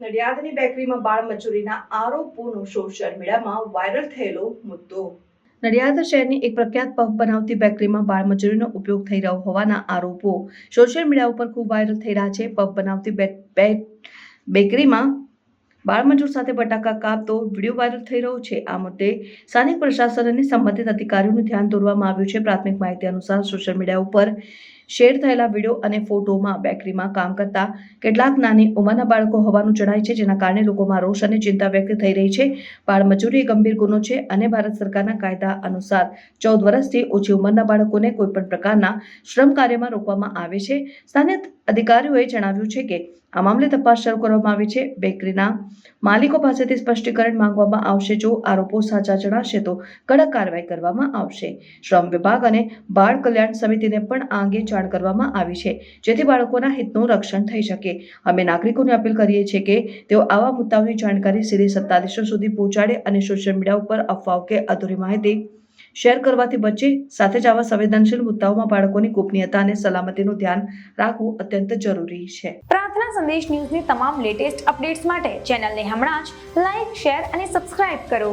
નડિયાદની બેકરીમાં બાળ મજૂરીના આરોપોનો સોશિયલ મીડિયામાં વાયરલ થયેલો મુદ્દો. નડિયાદ શહેરની એક પ્રખ્યાત પબ બનાવતી બેકરીમાં બાળમજૂરીનો ઉપયોગ થઈ રહ્યો હોવાના આરોપો સોશિયલ મીડિયા ઉપર ખૂબ વાયરલ થઈ રહ્યા છે. પબ બનાવતી બેકરીમાં બાળમજૂર સાથે બટાકા કાપતો વીડિયો વાયરલ થઈ રહ્યો છે. આ મુદ્દે સ્થાનિક પ્રશાસન અને સંબંધિત અધિકારીઓનું ધ્યાન દોરવામાં આવ્યું છે. પ્રાથમિક માહિતી અનુસાર સોશિયલ મીડિયા ઉપર શેર થયેલા વીડિયો અને ફોટોમાં બેકરીમાં કામ કરતા કેટલાક નાની ઉંમરના બાળકો હોવાનું જણાય છે, જેના કારણે લોકોમાં રોષ અને ચિંતા વ્યક્ત થઈ રહી છે. બાળમજૂરી ગંભીર ગુનો છે અને ભારત સરકારના કાયદા અનુસાર ચૌદ વર્ષથી ઓછી ઉંમરના બાળકોને કોઈપણ પ્રકારના શ્રમ કાર્યમાં રોકવામાં આવે છે. સ્થાનિક અધિકારીઓએ જણાવ્યું છે કે આ મામલે તપાસ શરૂ કરવામાં આવી છે. બેકરીના માલિકો પાસેથી સ્પષ્ટીકરણ માંગવામાં આવશે જો આરોપો સાચા જણાશે તો કડક કાર્યવાહી કરવામાં આવશે. શ્રમ વિભાગ અને બાળ કલ્યાણ સમિતિને પણ આ અંગે જાણ કરવામાં આવી છે, જેથી બાળકોના હિતનું રક્ષણ થઈ શકે. અમે નાગરિકોને અપીલ કરીએ છીએ કે તેઓ આવા મુદ્દાઓની જાણકારી સીધી સત્તાધીશો સુધી પહોંચાડે અને સોશિયલ મીડિયા ઉપર અફવાઓ કે અધૂરી માહિતી શેર કરવાથી બચે. સાથે જ આવા સંવેદનશીલ મુદ્દાઓમાં બાળકોની ગોપનીયતા અને સલામતીનું ધ્યાન રાખવું અત્યંત જરૂરી છે. પ્રાર્થના સંદેશ ન્યૂઝની તમામ લેટેસ્ટ અપડેટ્સ માટે ચેનલને હમણાં જ લાઈક શેર અને સબસ્ક્રાઇબ કરો.